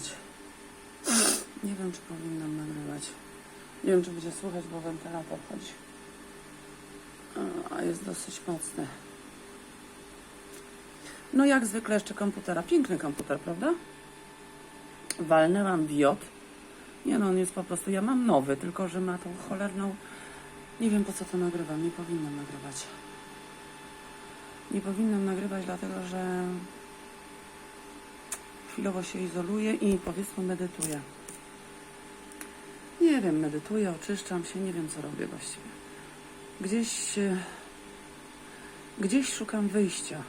nagrywać. Nie wiem, czy powinnam nagrywać. Nie wiem, czy będzie słychać, bo wentylator chodzi. A- jest dosyć mocny. No jak zwykle jeszcze komputera. Piękny komputer, prawda? Walnęłam wiot. Nie no, on jest po prostu... Ja mam nowy, tylko że ma tą cholerną... Nie wiem, po co to nagrywam. Nie powinnam nagrywać. Nie powinnam nagrywać, dlatego że chwilowo się izoluję i powiedzmy medytuję. Nie wiem, medytuję, oczyszczam się, nie wiem co robię właściwie. Gdzieś, e, gdzieś szukam wyjścia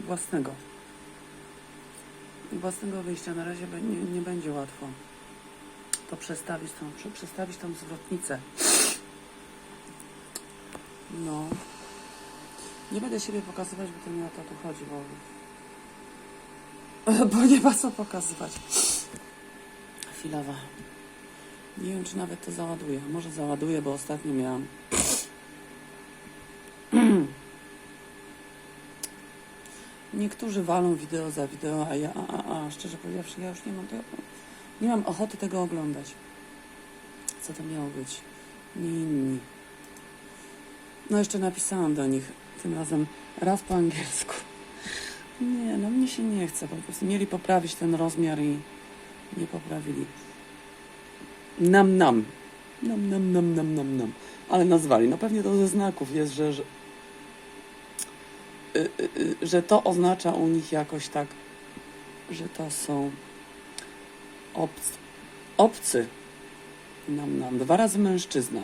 własnego. Własnego wyjścia na razie nie, nie będzie łatwo. To przestawić tą, prze- przestawić tą zwrotnicę. No. Nie będę siebie pokazywać, bo to nie o to tu chodzi, bo... Bo nie ma co pokazywać. Chwilowa. Nie wiem, czy nawet to załaduję. Może załaduję, bo ostatnio miałam... Niektórzy walą wideo za wideo, a ja, a, a, a szczerze powiedziawszy, ja już nie mam tego, nie mam ochoty tego oglądać. Co to miało być? Nie inni. No jeszcze napisałam do nich tym razem raz po angielsku. Nie, no mnie się nie chce. Po prostu mieli poprawić ten rozmiar i nie poprawili. Nam, nam. Nam, nam, nam, nam, nam, nam. Ale nazwali. No pewnie to ze znaków jest, że, że, y, y, y, że to oznacza u nich jakoś tak, że to są obcy. obcy. Nam, nam. Dwa razy mężczyzna.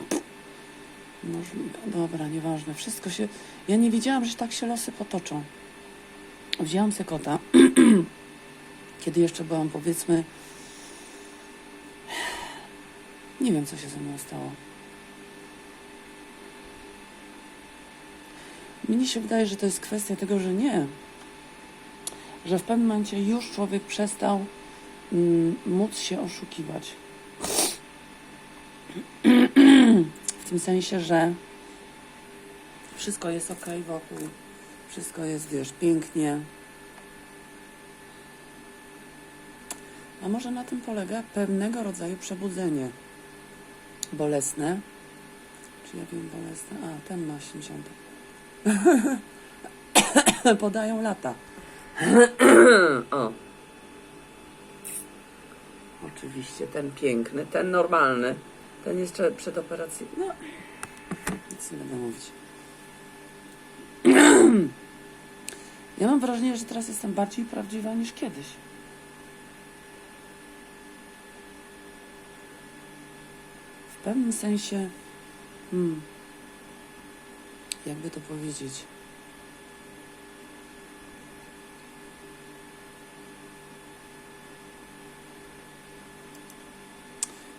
Możliwe. Dobra, nieważne. Wszystko się... Ja nie wiedziałam, że tak się losy potoczą. Wzięłam se kota, kiedy jeszcze byłam, powiedzmy... Nie wiem, co się ze mną stało. Mnie się wydaje, że to jest kwestia tego, że nie. Że w pewnym momencie już człowiek przestał mm, móc się oszukiwać. W tym sensie, że wszystko jest ok wokół, wszystko jest, wiesz, pięknie. A może na tym polega pewnego rodzaju przebudzenie bolesne. Czy ja wiem bolesne? A, ten ma 80. Podają lata. o. Oczywiście, ten piękny, ten normalny. Ten jeszcze przed operacją. No, nic nie będę mówić. Ja mam wrażenie, że teraz jestem bardziej prawdziwa niż kiedyś. W pewnym sensie, hmm, jakby to powiedzieć,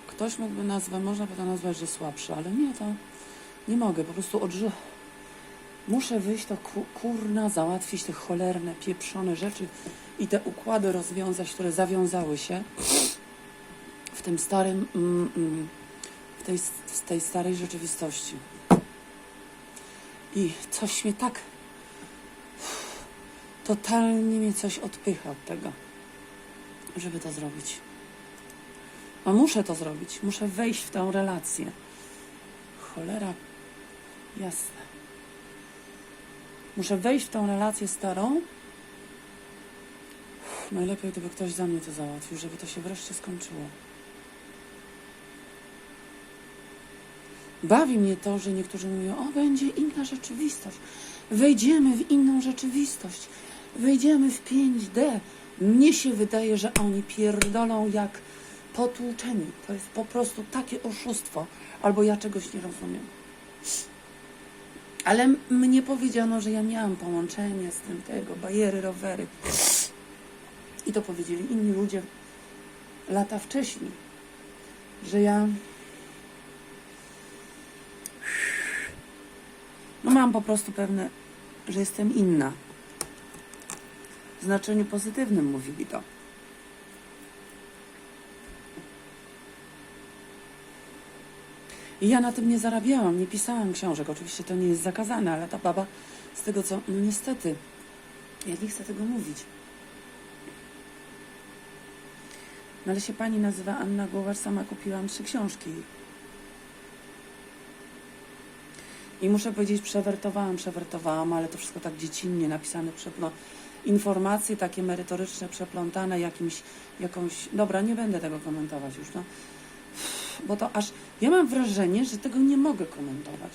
ktoś mógłby nazwać, można by to nazwać, że słabszy, ale nie, to nie mogę, po prostu odrzu... Muszę wyjść to ku, kurna, załatwić te cholerne, pieprzone rzeczy i te układy rozwiązać, które zawiązały się w tym starym, mm, mm, w, tej, w tej starej rzeczywistości. I coś mnie tak totalnie mnie coś odpycha od tego, żeby to zrobić. A muszę to zrobić. Muszę wejść w tę relację. Cholera jasne. Muszę wejść w tą relację starą. Uff, Najlepiej, gdyby ktoś za mnie to załatwił, żeby to się wreszcie skończyło. Bawi mnie to, że niektórzy mówią, o, będzie inna rzeczywistość. Wejdziemy w inną rzeczywistość. Wejdziemy w 5D. Mnie się wydaje, że oni pierdolą jak potłuczeni. To jest po prostu takie oszustwo. Albo ja czegoś nie rozumiem. Ale mnie powiedziano, że ja miałam połączenie z tym tego, bajery, rowery. I to powiedzieli inni ludzie lata wcześniej. Że ja No mam po prostu pewne, że jestem inna. W znaczeniu pozytywnym mówili to. I ja na tym nie zarabiałam, nie pisałam książek. Oczywiście to nie jest zakazane, ale ta baba, z tego co, no niestety, ja nie chcę tego mówić. No ale się pani nazywa Anna Głowacz, sama kupiłam trzy książki. I muszę powiedzieć, przewertowałam, przewertowałam, ale to wszystko tak dziecinnie napisane, przeplo... informacje takie merytoryczne, przeplątane jakimś, jakąś... Dobra, nie będę tego komentować już, no. Bo to aż... Ja mam wrażenie, że tego nie mogę komentować.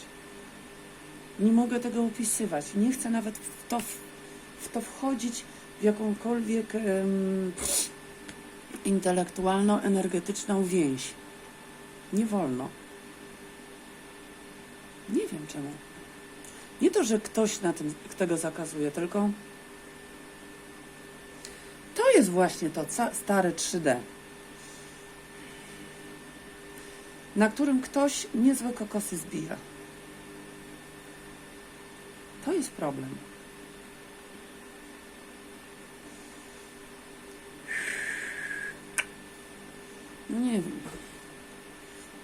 Nie mogę tego opisywać. Nie chcę nawet w to, w to wchodzić w jakąkolwiek em, intelektualno-energetyczną więź. Nie wolno. Nie wiem czemu. Nie to, że ktoś na tym tego zakazuje, tylko to jest właśnie to stare 3D, na którym ktoś niezłe kokosy zbija. To jest problem. Nie wiem,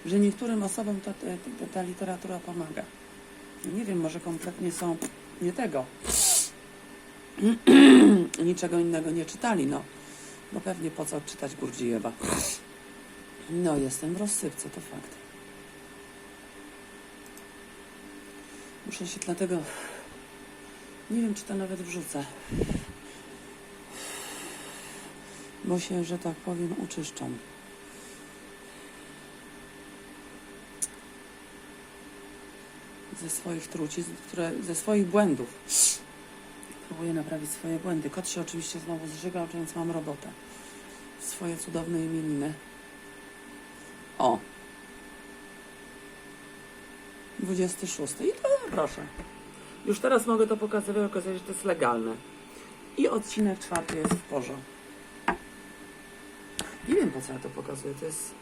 że niektórym osobom te- te- ta literatura pomaga. Nie wiem, może kompletnie są nie tego. Niczego innego nie czytali, no. Bo pewnie po co czytać Gurdziejewa. No, jestem w rozsypce, to fakt. Muszę się dlatego... Nie wiem, czy to nawet wrzucę. Bo się, że tak powiem, uczyszczam. Ze swoich trucizn, które, ze swoich błędów. Próbuję naprawić swoje błędy. Kot się oczywiście znowu zżygał, więc mam robotę. Swoje cudowne imieniny. O! 26. I to proszę. Już teraz mogę to pokazywać, okazuje się, że to jest legalne. I odcinek czwarty jest w porządku. Nie wiem po co ja to pokazuję. To jest.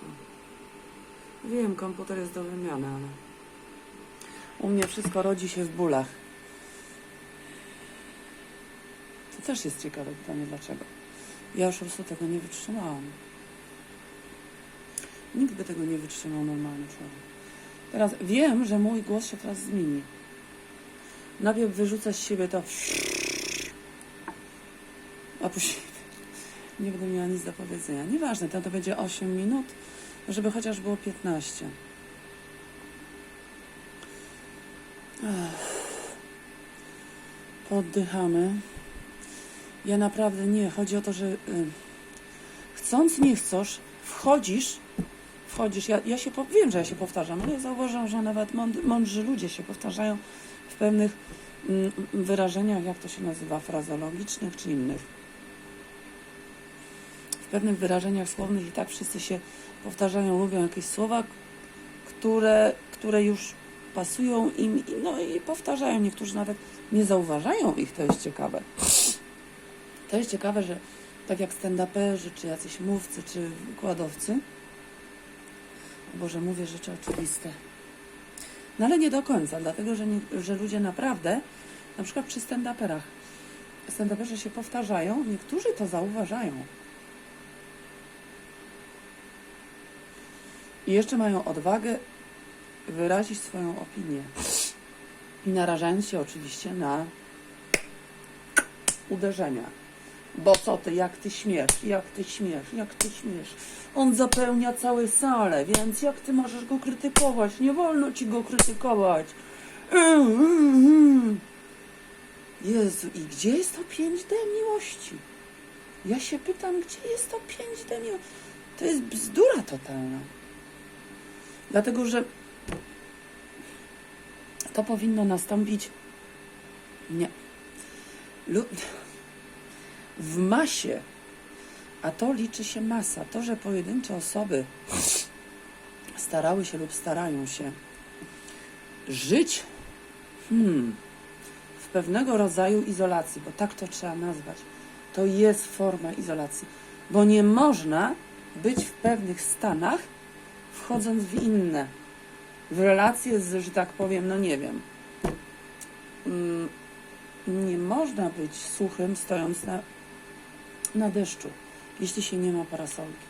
Wiem, komputer jest do wymiany, ale. U mnie wszystko rodzi się w bólach. To też jest ciekawe pytanie, dlaczego. Ja już po prostu tego nie wytrzymałam. Nikt by tego nie wytrzymał normalny człowiek. Teraz wiem, że mój głos się teraz zmieni. Najpierw wyrzucę z siebie to. A później nie będę miała nic do powiedzenia. Nieważne, to, to będzie 8 minut, żeby chociaż było 15. Ech. Poddychamy. Ja naprawdę nie. Chodzi o to, że y, chcąc, nie chcesz, wchodzisz, wchodzisz. Ja, ja się wiem, że ja się powtarzam, ale ja zauważam, że nawet mąd- mądrzy ludzie się powtarzają w pewnych mm, wyrażeniach, jak to się nazywa, frazologicznych czy innych. W pewnych wyrażeniach słownych i tak wszyscy się powtarzają, lubią jakieś słowa, które, które już pasują im, no i powtarzają. Niektórzy nawet nie zauważają ich, to jest ciekawe. To jest ciekawe, że tak jak stand-uperzy, czy jacyś mówcy, czy wykładowcy, Boże, mówię rzeczy oczywiste. No ale nie do końca, dlatego że, nie, że ludzie naprawdę, na przykład przy stand-uperach, stand-uperzy się powtarzają, niektórzy to zauważają. I jeszcze mają odwagę wyrazić swoją opinię. I narażając się oczywiście na uderzenia. Bo co ty, jak ty śmiesz, jak ty śmiesz, jak ty śmiesz. On zapełnia całe sale, więc jak ty możesz go krytykować? Nie wolno ci go krytykować. Jezu, i gdzie jest to 5D miłości? Ja się pytam, gdzie jest to 5D miłości? To jest bzdura totalna. Dlatego, że to powinno nastąpić. Nie. Lu- w masie, a to liczy się masa. To, że pojedyncze osoby starały się lub starają się żyć hmm, w pewnego rodzaju izolacji, bo tak to trzeba nazwać. To jest forma izolacji, bo nie można być w pewnych stanach, wchodząc w inne, w relacje z, że tak powiem, no nie wiem. Mm, Nie można być suchym, stojąc na, na deszczu, jeśli się nie ma parasolki.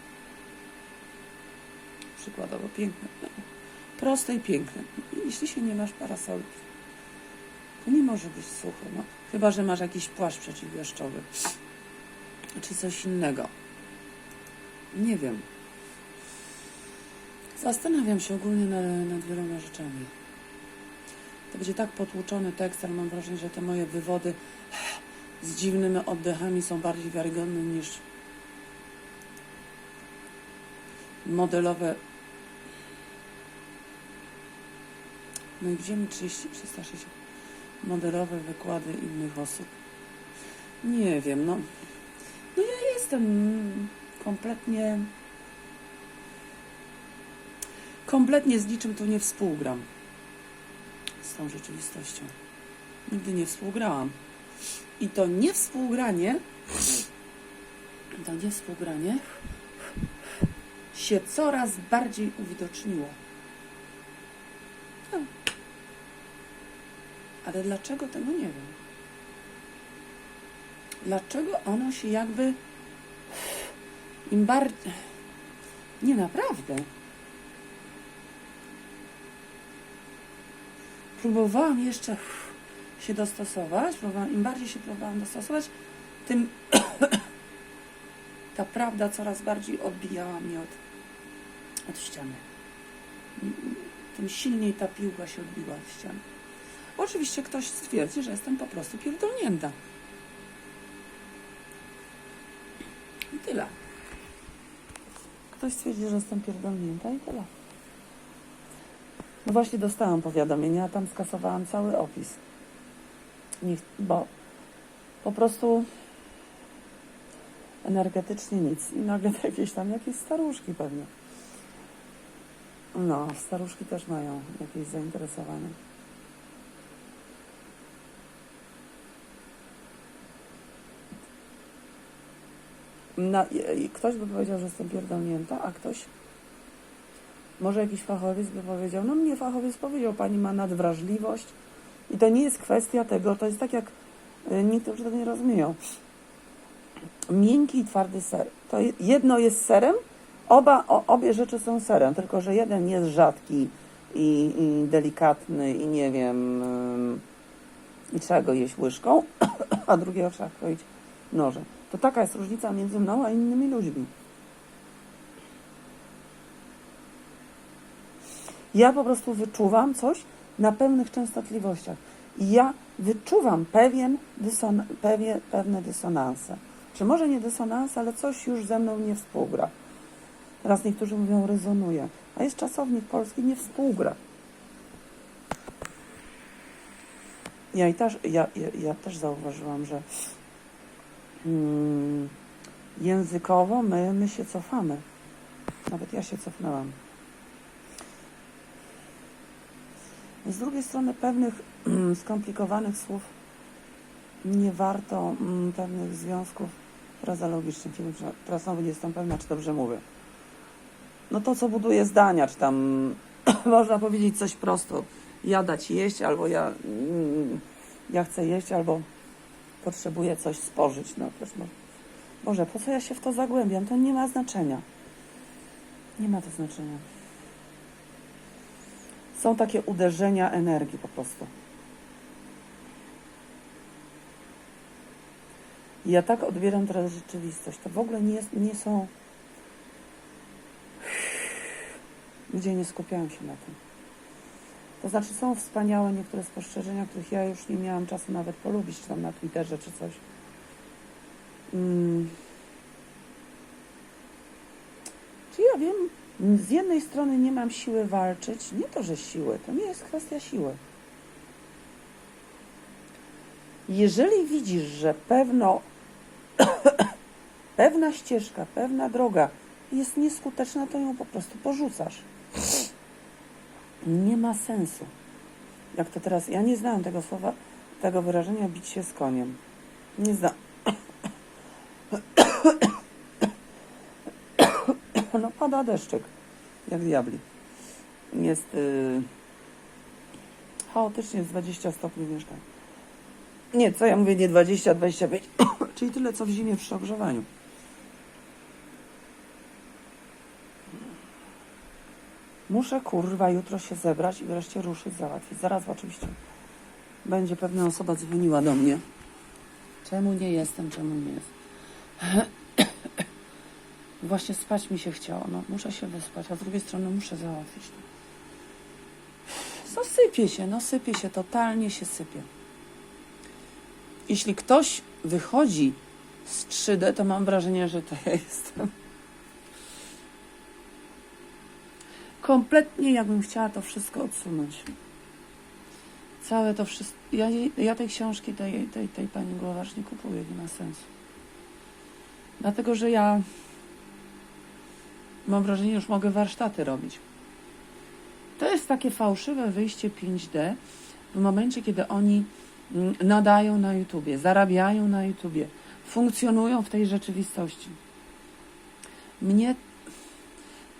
Przykładowo piękne. Proste i piękne. Jeśli się nie masz parasolki, to nie może być sucho. No. Chyba, że masz jakiś płaszcz przeciwdeszczowy. Czy coś innego. Nie wiem. Zastanawiam się ogólnie nad, nad wieloma rzeczami. To będzie tak potłuczony tekst, ale mam wrażenie, że te moje wywody z dziwnymi oddechami są bardziej wiarygodne niż modelowe. No i mi 30, 360? Modelowe wykłady innych osób. Nie wiem, no. No ja jestem kompletnie. Kompletnie z niczym tu nie współgram. Z tą rzeczywistością. Nigdy nie współgrałam. I to nie współgranie, to nie współgranie się coraz bardziej uwidoczniło. No. Ale dlaczego tego nie wiem? Dlaczego ono się jakby im bardziej. Nie naprawdę. Próbowałam jeszcze się dostosować, próbowałam, im bardziej się próbowałam dostosować, tym ta prawda coraz bardziej odbijała mnie od, od ściany. Tym silniej ta piłka się odbiła od ściany. Oczywiście ktoś stwierdzi, że jestem po prostu pierdolnięta. I tyle. Ktoś stwierdzi, że jestem pierdolnięta i tyle. No właśnie dostałam powiadomienie, a tam skasowałam cały opis. Nie, bo po prostu energetycznie nic. I nagle jakieś tam, jakieś staruszki pewnie. No, staruszki też mają jakieś zainteresowanie. No, i ktoś by powiedział, że jestem pierdolnięta, a ktoś, może jakiś fachowiec by powiedział, no mnie fachowiec powiedział, pani ma nadwrażliwość i to nie jest kwestia tego, to jest tak jak y, niektórzy tego nie rozumieją. Miękki i twardy ser. To je- jedno jest serem, oba, o, obie rzeczy są serem, tylko że jeden jest rzadki i, i delikatny i nie wiem, i trzeba go jeść łyżką, a drugiego trzeba kroić nożem. To taka jest różnica między mną a innymi ludźmi. Ja po prostu wyczuwam coś na pewnych częstotliwościach. I ja wyczuwam pewien dyson, pewie, pewne dysonanse. Czy może nie dysonans, ale coś już ze mną nie współgra. Teraz niektórzy mówią rezonuje, a jest czasownik polski nie współgra. Ja, i też, ja, ja, ja też zauważyłam, że mm, językowo my, my się cofamy. Nawet ja się cofnęłam. Z drugiej strony pewnych mm, skomplikowanych słów nie warto mm, pewnych związków frazologicznych. Nie wiem, Teraz nie jestem pewna, czy dobrze mówię. No to, co buduje zdania, czy tam można powiedzieć coś prosto. Ja dać jeść, albo ja, mm, ja chcę jeść, albo potrzebuję coś spożyć. No też może. Boże, po co ja się w to zagłębiam? To nie ma znaczenia. Nie ma to znaczenia. Są takie uderzenia energii po prostu. Ja tak odbieram teraz rzeczywistość. To w ogóle nie, nie są. Gdzie nie skupiałam się na tym. To znaczy są wspaniałe niektóre spostrzeżenia, których ja już nie miałam czasu nawet polubić, czy tam na Twitterze, czy coś. Mm. Czy ja wiem, z jednej strony nie mam siły walczyć, nie to, że siły, to nie jest kwestia siły. Jeżeli widzisz, że pewno, pewna ścieżka, pewna droga jest nieskuteczna, to ją po prostu porzucasz. Nie ma sensu. Jak to teraz, ja nie znam tego słowa, tego wyrażenia bić się z koniem. Nie znam. No pada deszczyk, jak diabli. Jest yy, chaotycznie jest 20 stopni mieszkań. Nie, co ja mówię, nie 20, 25, czyli tyle co w zimie przy ogrzewaniu. Muszę kurwa jutro się zebrać i wreszcie ruszyć, załatwić. Zaraz oczywiście będzie pewna osoba dzwoniła do mnie. Czemu nie jestem, czemu nie jest? Właśnie spać mi się chciało. No, muszę się wyspać, a z drugiej strony muszę załatwić. No sypie się, no sypie się, totalnie się sypie. Jeśli ktoś wychodzi z 3D, to mam wrażenie, że to ja jestem. Kompletnie jakbym chciała to wszystko odsunąć. Całe to wszystko. Ja, ja tej książki tej, tej, tej pani Głowarz nie kupuję, nie ma sensu. Dlatego, że ja mam wrażenie, że już mogę warsztaty robić. To jest takie fałszywe wyjście 5D w momencie, kiedy oni mm, nadają na YouTubie, zarabiają na YouTubie, funkcjonują w tej rzeczywistości. Mnie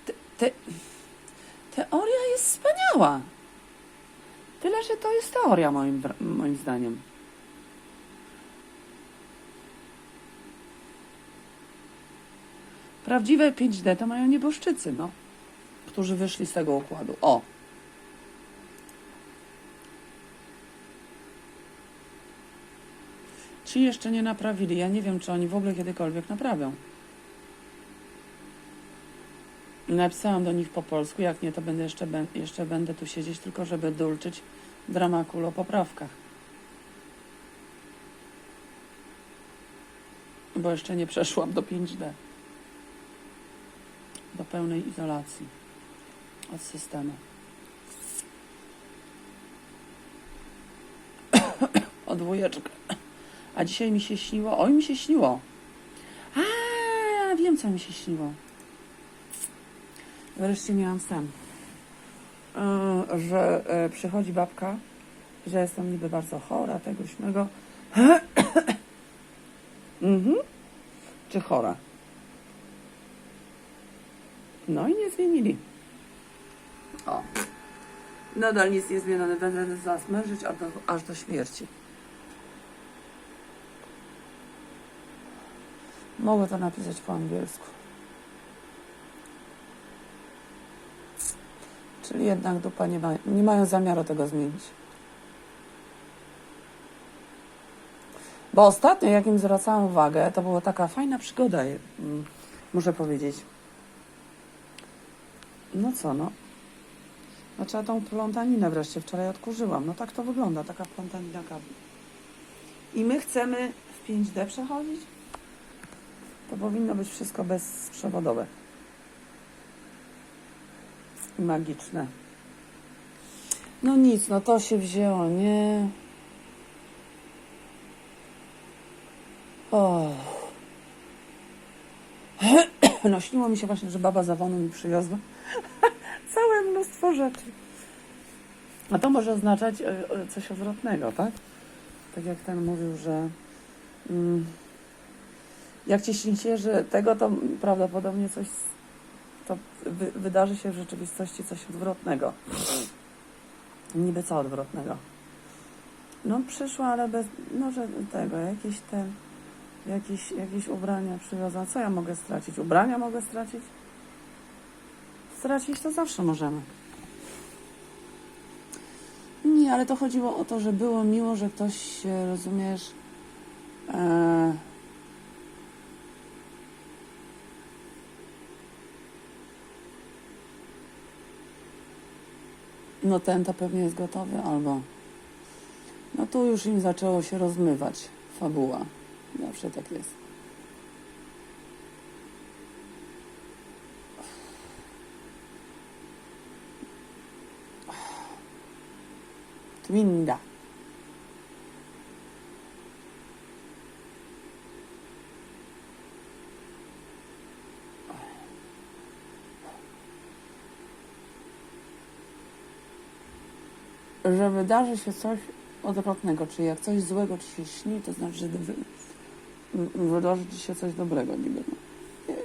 te, te, teoria jest wspaniała. Tyle, że to jest teoria moim, moim zdaniem. Prawdziwe 5D to mają nieboszczycy, no, którzy wyszli z tego układu. O! Ci jeszcze nie naprawili. Ja nie wiem, czy oni w ogóle kiedykolwiek naprawią. Napisałam do nich po polsku, jak nie, to będę jeszcze, jeszcze będę tu siedzieć, tylko żeby dulczyć dramakul o poprawkach. Bo jeszcze nie przeszłam do 5D. Do pełnej izolacji od systemu. o dwójeczkę. A dzisiaj mi się śniło. Oj, mi się śniło. A, wiem, co mi się śniło. Wreszcie miałam sen. Yy, że yy, przychodzi babka, że jestem niby bardzo chora, tego śmego. mhm. Czy chora? No i nie zmienili. O. Nadal nic nie zmienione. Będę zaraz męczyć aż do, aż do śmierci. Mogę to napisać po angielsku. Czyli jednak dupa nie, ma, nie mają zamiaru tego zmienić. Bo ostatnio, jak im zwracałam uwagę, to była taka fajna przygoda, mm, muszę powiedzieć. No co, no. Znaczy, ja tą plątaninę wreszcie wczoraj odkurzyłam. No tak to wygląda, taka plątanina kawy. I my chcemy w 5D przechodzić? To powinno być wszystko bezprzewodowe. Magiczne. No nic, no to się wzięło, nie? O. No śniło mi się właśnie, że baba z Awonu mi przywiozła całe mnóstwo rzeczy. A to może oznaczać e, e, coś odwrotnego, tak? Tak jak ten mówił, że mm, jak ci śni się, że tego, to prawdopodobnie coś to wy, wydarzy się w rzeczywistości coś odwrotnego. Niby co odwrotnego? No przyszła, ale bez, no że tego, jakieś te, jakieś, jakieś ubrania przywiozła. Co ja mogę stracić? Ubrania mogę stracić? Stracić to zawsze możemy. Nie, ale to chodziło o to, że było miło, że ktoś rozumiesz, e, no ten to pewnie jest gotowy, albo no tu już im zaczęło się rozmywać fabuła. Zawsze tak jest. Twinda. Że wydarzy się coś odwrotnego, czyli jak coś złego ci się śni, to znaczy, że wydarzy ci się coś dobrego niby. Nie.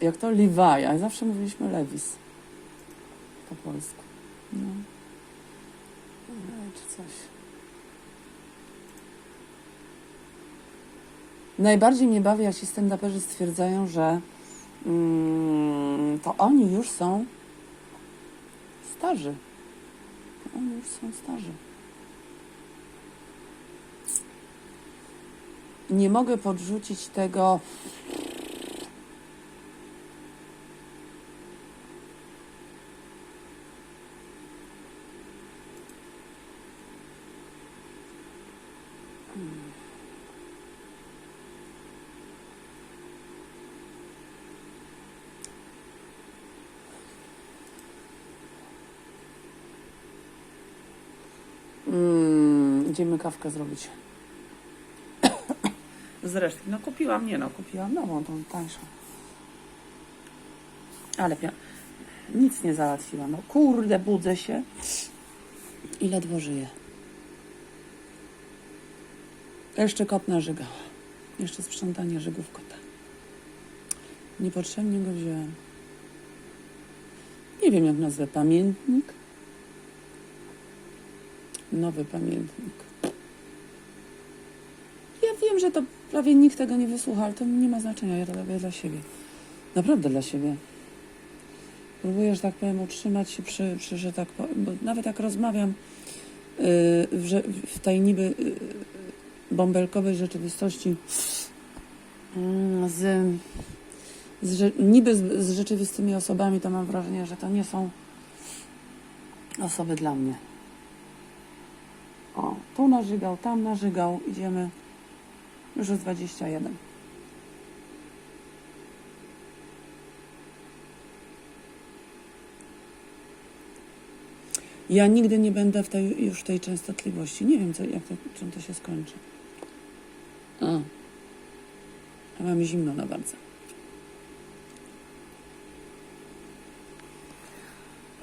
Jak to Levi, a zawsze mówiliśmy Lewis po polsku. No. No, czy coś. Najbardziej mnie bawi, jak ci stand-uperzy stwierdzają, że mm, to oni już są starzy. To oni już są starzy. Nie mogę podrzucić tego. Mm, idziemy kawkę zrobić. Z. No kupiłam, nie no, kupiłam nową, tą tańszą. Ale nic nie załatwiłam. No kurde, budzę się i ledwo żyję. Jeszcze kot narzygał. Jeszcze sprzątanie żygów kota. Niepotrzebnie go wziąłem. Nie wiem, jak nazwę pamiętnik. Nowy pamiętnik. Ja wiem, że to prawie nikt tego nie wysłucha, ale to nie ma znaczenia. Ja to robię dla siebie. Naprawdę dla siebie. Próbuję, że tak powiem, utrzymać się przy, przy że tak powiem, bo nawet jak rozmawiam yy, że- w tej niby yy, bąbelkowej rzeczywistości yy, z, z, niby z, z rzeczywistymi osobami, to mam wrażenie, że to nie są osoby dla mnie. O, tu narzygał, tam narzygał, idziemy. Już jest 21. Ja nigdy nie będę w tej, już w tej częstotliwości. Nie wiem, co, jak to, czym to się skończy. A. A mam zimno na bardzo.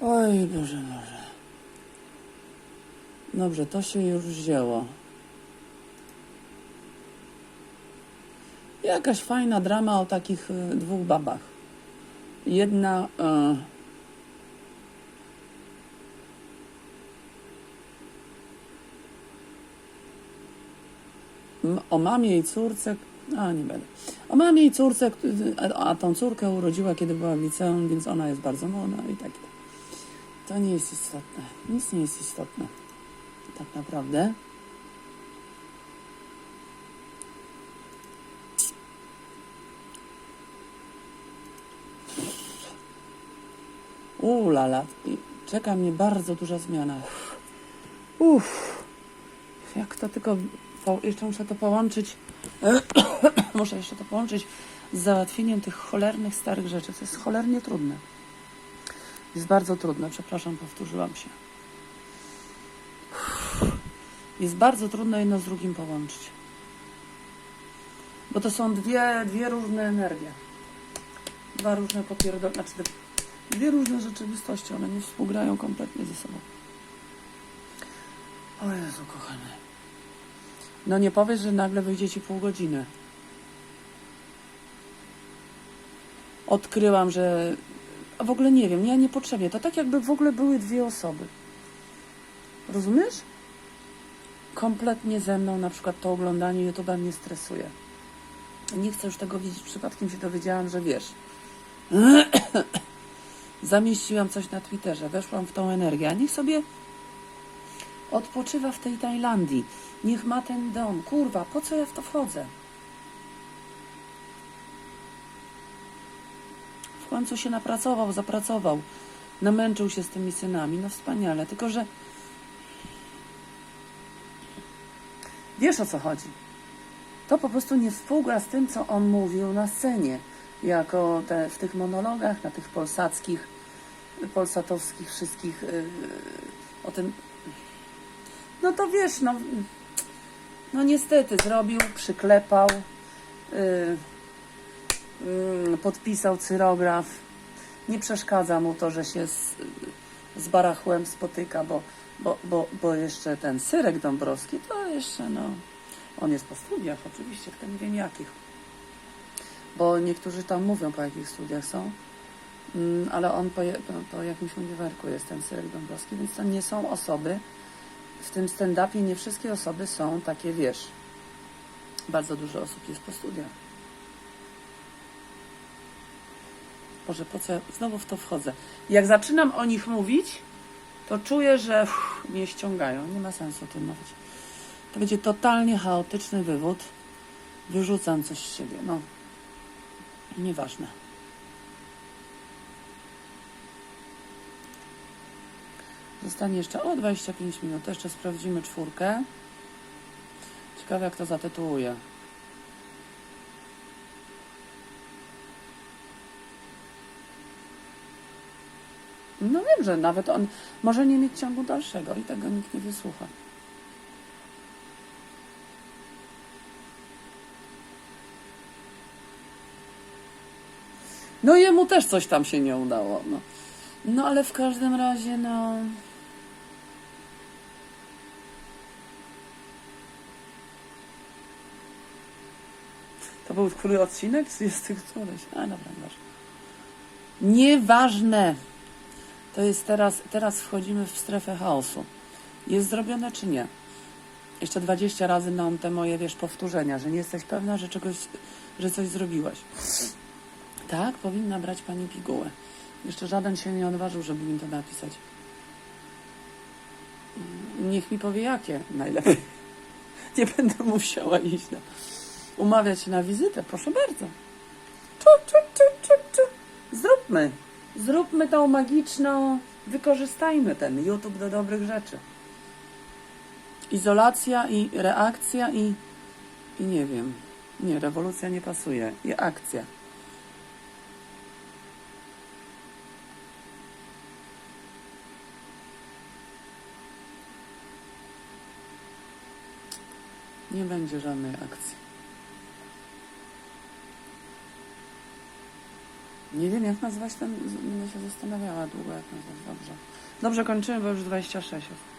Oj, Boże, Boże. Dobrze, to się już wzięło. Jakaś fajna drama o takich y, dwóch babach. Jedna. Y, o mamie i córce. A nie będę. O mamie i córce, k- a, a tą córkę urodziła, kiedy była w liceum, więc ona jest bardzo młoda i tak. To nie jest istotne. Nic nie jest istotne. Tak naprawdę. Ulala, czeka mnie bardzo duża zmiana. Uff, jak to tylko, po, jeszcze muszę to połączyć, muszę jeszcze to połączyć z załatwieniem tych cholernych starych rzeczy. To jest cholernie trudne. Jest bardzo trudne, przepraszam, powtórzyłam się. Jest bardzo trudno jedno z drugim połączyć. Bo to są dwie, dwie różne energie. Dwa różne popierdol... Znaczy dwie- różne rzeczywistości. One nie współgrają kompletnie ze sobą. O Jezu, kochany. No nie powiesz, że nagle wyjdzie ci pół godziny. Odkryłam, że... A w ogóle nie wiem, ja niepotrzebnie. To tak jakby w ogóle były dwie osoby. Rozumiesz? kompletnie ze mną na przykład to oglądanie YouTube'a mnie stresuje. Nie chcę już tego widzieć. Przypadkiem się dowiedziałam, że wiesz. Zamieściłam coś na Twitterze, weszłam w tą energię, a niech sobie odpoczywa w tej Tajlandii. Niech ma ten dom. Kurwa, po co ja w to wchodzę? W końcu się napracował, zapracował. Namęczył się z tymi synami. No wspaniale. Tylko, że Wiesz o co chodzi. To po prostu nie współgra z tym, co on mówił na scenie, jako te, w tych monologach, na tych polsackich, polsatowskich wszystkich yy, o tym. No to wiesz, no, no niestety zrobił, przyklepał, yy, yy, podpisał cyrograf. Nie przeszkadza mu to, że się z, z barachłem spotyka, bo bo, bo, bo jeszcze ten Syrek Dąbrowski, to jeszcze no, on jest po studiach oczywiście, tylko nie wiem jakich. Bo niektórzy tam mówią po jakich studiach są, ale on po, po, jakimś uniwerku jest ten Syrek Dąbrowski, więc to nie są osoby, w tym stand-upie nie wszystkie osoby są takie, wiesz, bardzo dużo osób jest po studiach. Boże, po co ja znowu w to wchodzę? Jak zaczynam o nich mówić, to czuję, że uff, mnie ściągają. Nie ma sensu o tym mówić. To będzie totalnie chaotyczny wywód. Wyrzucam coś z siebie, no. Nieważne. Zostanie jeszcze o 25 minut. Jeszcze sprawdzimy czwórkę. Ciekawe jak to zatytułuje. No wiem, że nawet on może nie mieć ciągu dalszego i tego nikt nie wysłucha. No jemu też coś tam się nie udało. No, no ale w każdym razie, no. To był który odcinek? Jest tych któryś. A dobra, nieważne. Nieważne. To jest teraz, teraz wchodzimy w strefę chaosu. Jest zrobione czy nie? Jeszcze 20 razy nam te moje, wiesz, powtórzenia, że nie jesteś pewna, że czegoś, że coś zrobiłaś. Tak, powinna brać pani pigułę. Jeszcze żaden się nie odważył, żeby mi to napisać. Niech mi powie jakie najlepiej. Nie będę musiała iść na... Umawiać się na wizytę, proszę bardzo. Czu, czu, czu, czu, czu. Zróbmy. Zróbmy tą magiczną... Wykorzystajmy ten YouTube do dobrych rzeczy. Izolacja i reakcja i... I nie wiem. Nie, rewolucja nie pasuje. I akcja. Nie będzie żadnej akcji. Nie wiem, jak nazwać ten. Będę się zastanawiała długo, jak nazwać. Dobrze. Dobrze, kończymy, bo już 26 jest.